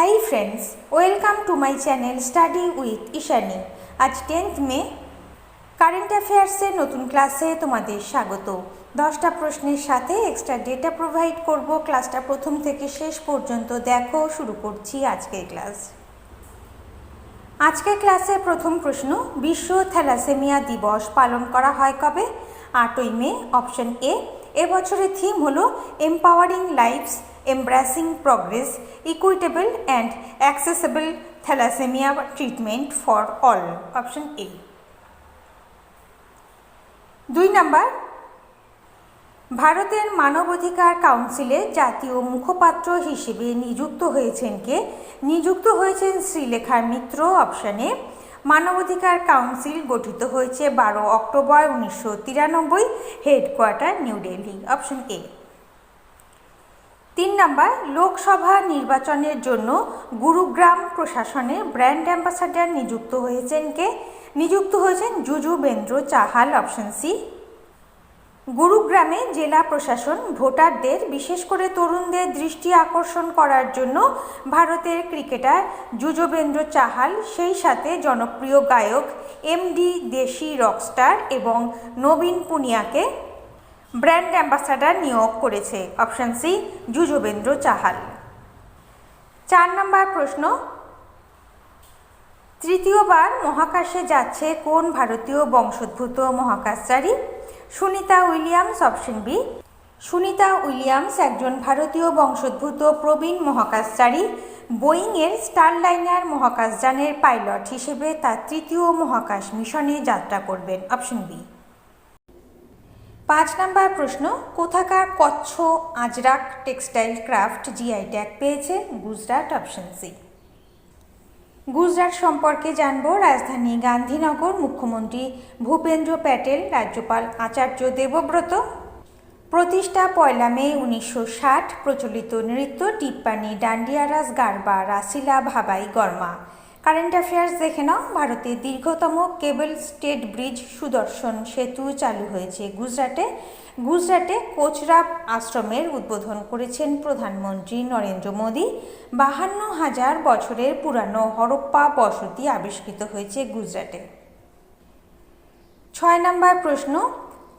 Hi friends welcome to my channel study with Ishani আজ tenth মে current অ্যাফেয়ার্সের নতুন ক্লাসে তোমাদের স্বাগত। দশটা প্রশ্নের সাথে এক্সট্রা ডেটা প্রোভাইড করব। ক্লাসটা প্রথম থেকে শেষ পর্যন্ত দেখো, শুরু করছি আজকের ক্লাস আজকের ক্লাসে প্রথম প্রশ্ন, বিশ্ব থ্যালাসেমিয়া দিবস পালন করা হয় কবে? আটই মে অপশন এ এবছরের থিম হলো empowering lives embracing progress equitable and accessible thalassaemia treatment for all option A দুই নাম্বার ভারতের মানবাধিকার কাউন্সিলে জাতীয় মুখপাত্র হিসেবে নিযুক্ত হয়েছেন কে? নিযুক্ত হয়েছেন শ্রীলেখার মিত্র অপশানে মানবাধিকার কাউন্সিল গঠিত হয়েছে বারো অক্টোবর উনিশশো তিরানব্বই headquarter New Delhi option A তিন নম্বর, লোকসভা নির্বাচনের জন্য গুরুগ্রাম প্রশাসনে ব্র্যান্ড অ্যাম্বাসাডার নিযুক্ত হয়েছেন কে? নিযুক্ত হয়েছেন যুজুবেন্দ্র চাহাল, অপশন সি। গুরুগ্রামে জেলা প্রশাসন ভোটারদের, বিশেষ করে তরুণদের দৃষ্টি আকর্ষণ করার জন্য ভারতের ক্রিকেটার যুজবেন্দ্র চাহাল, সেই সাথে জনপ্রিয় গায়ক এমডি দেশি রকস্টার এবং নবীন পুনিয়াকে ব্র্যান্ড অ্যাম্বাসাডার নিয়োগ করেছে অপশন সি যুজবেন্দ্র চাহাল। চার নম্বর প্রশ্ন, তৃতীয়বার মহাকাশে যাচ্ছে কোন ভারতীয় বংশোদ্ভূত মহাকাশচারী? Sunita Williams, option B, Sunita Williams একজন ভারতীয় বংশোদ্ভূত প্রবীণ মহাকাশচারী। বোয়িংয়ের স্টারলাইনার মহাকাশযানের পাইলট হিসেবে তার তৃতীয় মহাকাশ মিশনে যাত্রা করবেন, অপশন বি। পাঁচ নাম্বার প্রশ্ন, কোথাকার Kutch, Ajrakh, textile craft, GI tag পেয়েছে গুজরাট অপশন সি। গুজরাট সম্পর্কে জানব, রাজধানী গান্ধীনগর, মুখ্যমন্ত্রী ভূপেন্দ্র প্যাটেল, রাজ্যপাল আচার্য দেবব্রত। প্রতিষ্ঠা পয়লা মে উনিশশো ষাট, প্রচলিত নৃত্য টিপ্পানি, ডান্ডিয়ারাস, গারবা, রাসিলা, ভাবাই, গর্মা। কারেন্ট অ্যাফেয়ার্স দেখে নাও। ভারতের দীর্ঘতম কেবল স্টেট ব্রিজ সুদর্শন সেতু চালু হয়েছে গুজরাটে। গুজরাটে কোচরাব আশ্রমের উদ্বোধন করেছেন প্রধানমন্ত্রী নরেন্দ্র মোদী। বাহান্ন হাজার বছরের পুরানো হরপ্পা বসতি আবিষ্কৃত হয়েছে গুজরাটে। ছয় নম্বর প্রশ্ন,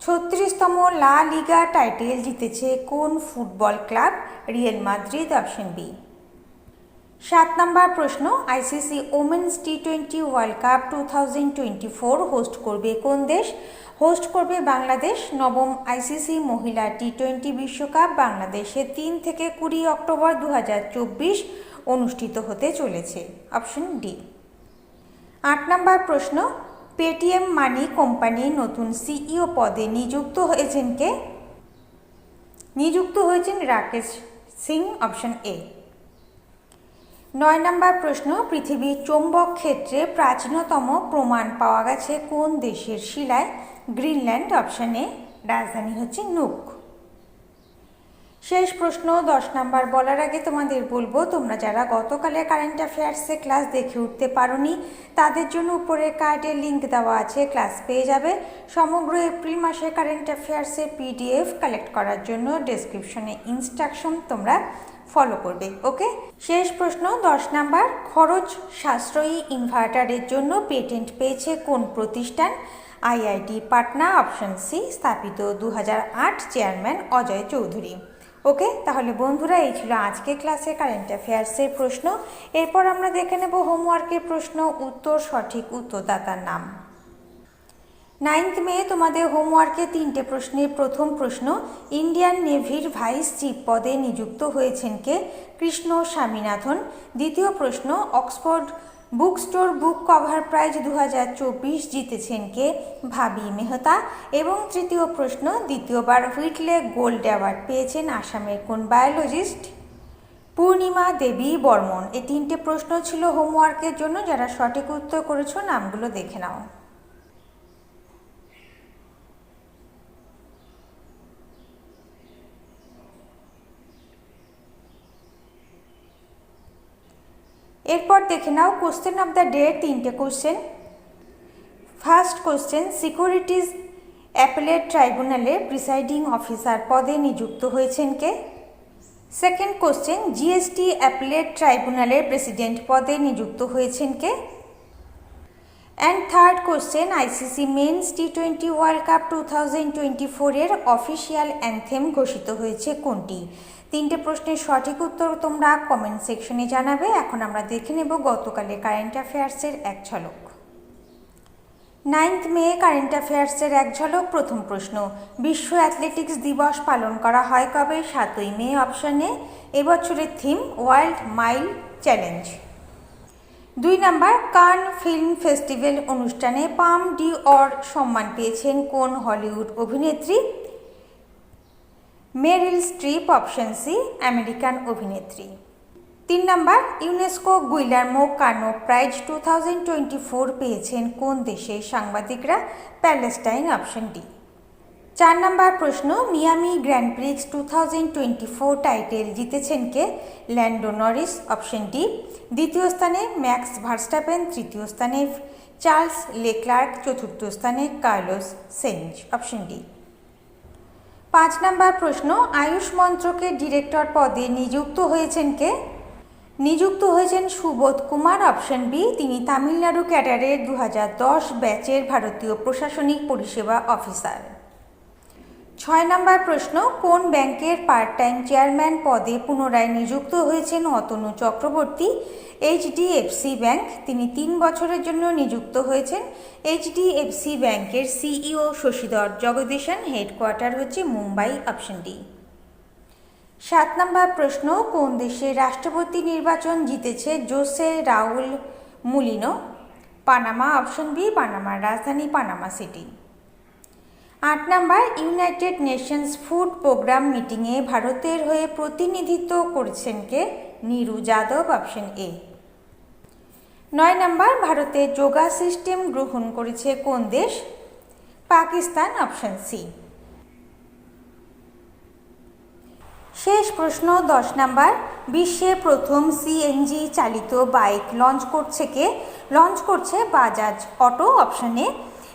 ছত্রিশতম লা লিগা টাইটেল জিতেছে কোন football club? Real Madrid option B. সাত নম্বর প্রশ্ন ICC women's T twenty World Cup two thousand twenty four host করবে কোন দেশ? হোস্ট করবে বাংলাদেশ। নবম আইসিসি মহিলা টি টোয়েন্টি বিশ্বকাপ বাংলাদেশে তিন থেকে কুড়ি অক্টোবর দু অনুষ্ঠিত হতে চলেছে। অপশন ডি আট নম্বর প্রশ্ন পেটিএম মানি কোম্পানির নতুন সিইও পদে নিযুক্ত হয়েছেন কে? নিযুক্ত হয়েছেন রাকেশ সিং। অপশন এ নয় নম্বর প্রশ্ন পৃথিবীর চৌম্বক ক্ষেত্রে প্রাচীনতম প্রমাণ পাওয়া গেছে কোন দেশের শিলায়? গ্রিনল্যান্ড অপশানে রাজধানী হচ্ছে নুক। শেষ প্রশ্ন, দশ নাম্বার বলার আগে তোমাদের বলব, তোমরা যারা গতকালের কারেন্ট অ্যাফেয়ার্সে ক্লাস দেখে উঠতে পারোনি, তাদের জন্য উপরে কার্ডে লিঙ্ক দেওয়া আছে, ক্লাস পেয়ে যাবে। সমগ্র এপ্রিল মাসে কারেন্ট অ্যাফেয়ার্সের পিডিএফ কালেক্ট করার জন্য ডেসক্রিপশনে ইনস্ট্রাকশন তোমরা ফলো করবে ওকে শেষ প্রশ্ন, দশ নাম্বার, খরচ সাশ্রয়ী ইনভার্টারের জন্য পেটেন্ট পেয়েছে কোন প্রতিষ্ঠান? আইআইটি পাটনা অপশন সি স্থাপিত দু হাজার আট চেয়ারম্যান অজয় চৌধুরী। ওকে তাহলে বন্ধুরা, এই ছিল আজকে ক্লাসে কারেন্ট অ্যাফেয়ার্সের প্রশ্ন। এরপর আমরা দেখে নেব হোমওয়ার্কের প্রশ্ন, উত্তর সঠিক উত্তরদাতার নাম। নাইন্থ মে তোমাদের হোমওয়ার্কে তিনটে প্রশ্নের প্রথম প্রশ্ন, ইন্ডিয়ান নেভির ভাইস চিফ পদে নিযুক্ত হয়েছেন কে? কৃষ্ণ স্বামীনাথন। দ্বিতীয় প্রশ্ন, Oxford bookstore book cover prize দু হাজার চব্বিশ জিতেছেন কে? ভাবি মেহতা। এবং তৃতীয় প্রশ্ন, দ্বিতীয়বার হুইটলে গোল্ড অ্যাওয়ার্ড পেয়েছেন আসামের কোন বায়োলজিস্ট? পূর্ণিমা দেবী বর্মন। এই তিনটে প্রশ্ন ছিল হোমওয়ার্কের জন্য, যারা সঠিক উত্তর করেছ, নামগুলো দেখে নাও। এরপর দেখে নাও কোশ্চেন অফ দ্য ডে তিনটে কোশ্চেন ফার্স্ট কোশ্চেন সিকিউরিটিজ অ্যাপেলের ট্রাইব্যুনালে প্রিসাইডিং অফিসার পদে নিযুক্ত হয়েছেন কে? সেকেন্ড কোশ্চেন জিএসটি অ্যাপেলের ট্রাইব্যুনালের প্রেসিডেন্ট পদে নিযুক্ত হয়েছেন কে? And third question ICC men's T twenty World Cup two thousand twenty ফোরের অফিসিয়াল অ্যান্থেম ঘোষিত হয়েছে কোনটি? তিনটে প্রশ্নের সঠিক উত্তর তোমরা কমেন্ট সেকশনে জানাবে। এখন আমরা দেখে নেব গতকালে কারেন্ট অ্যাফেয়ার্সের এক ঝলক। নাইন্থ মে কারেন্ট অ্যাফেয়ার্সের এক ঝলক, প্রথম প্রশ্ন। বিশ্ব অ্যাথলেটিক্স দিবস পালন করা হয় কবে? সাতই মে অপশনে এবছরের থিম ওয়ার্ল্ড মাইল চ্যালেঞ্জ দুই নাম্বার কান ফিল্ম ফেস্টিভ্যাল অনুষ্ঠানে পাম ডি অর সম্মান পেয়েছেন কোন হলিউড অভিনেত্রী? Meryl Streep option C, American অভিনেত্রী। তিন number, UNESCO Guillermo Cano prize two thousand twenty four পেয়েছেন কোন দেশের সাংবাদিকরা? Palestine option D. চার নাম্বার প্রশ্ন, Miami Grand Prix two thousand twenty four title জিতেছেন কে? Lando Norris, option D. দ্বিতীয় স্থানে ম্যাক্স ভার্স্টাপেন, তৃতীয় স্থানে চার্লস লেক্লার্ক, চতুর্থ স্থানে কার্লোস সেঞ্জ, অপশন ডি। পাঁচ নাম্বার প্রশ্ন, আয়ুষ মন্ত্রকের ডিরেক্টর পদে নিযুক্ত হয়েছেন কে? নিযুক্ত হয়েছেন সুবোধ কুমার, অপশন বি। তিনি তামিলনাড়ু ক্যাডারের দু হাজার দশ ব্যাচের ভারতীয় প্রশাসনিক পরিষেবা অফিসার। ছয় নম্বর প্রশ্ন, কোন ব্যাংকের পার্ট টাইম চেয়ারম্যান পদে পুনরায় নিযুক্ত হয়েছেন অতনু চক্রবর্তী? এইচডিএফসি ব্যাংক তিনি তিন বছরের জন্য নিযুক্ত হয়েছেন। এইচডিএফসি ব্যাংকের সিইও শশীধর জগদীশন হেডকোয়ার্টার হচ্ছে মুম্বাই অপশন ডি সাত নম্বর প্রশ্ন, কোন দেশে রাষ্ট্রপতি নির্বাচন জিতেছে Jose Raul Mulino? Panama option B পানামার রাজধানী পানামা সিটি আট number United Nations Food Programme মিটিংয়ে ভারতের হয়ে প্রতিনিধিত্ব করেছেন কে? নীরু যাদব অপশন এ নয় নাম্বার, ভারতে যোগা সিস্টেম গ্রহণ করেছে কোন দেশ? পাকিস্তান অপশন সি শেষ প্রশ্ন, দশ নাম্বার, বিশ্বে প্রথম সিএনজি চালিত বাইক লঞ্চ করছে কে? লঞ্চ করছে বাজাজ অটো অপশনে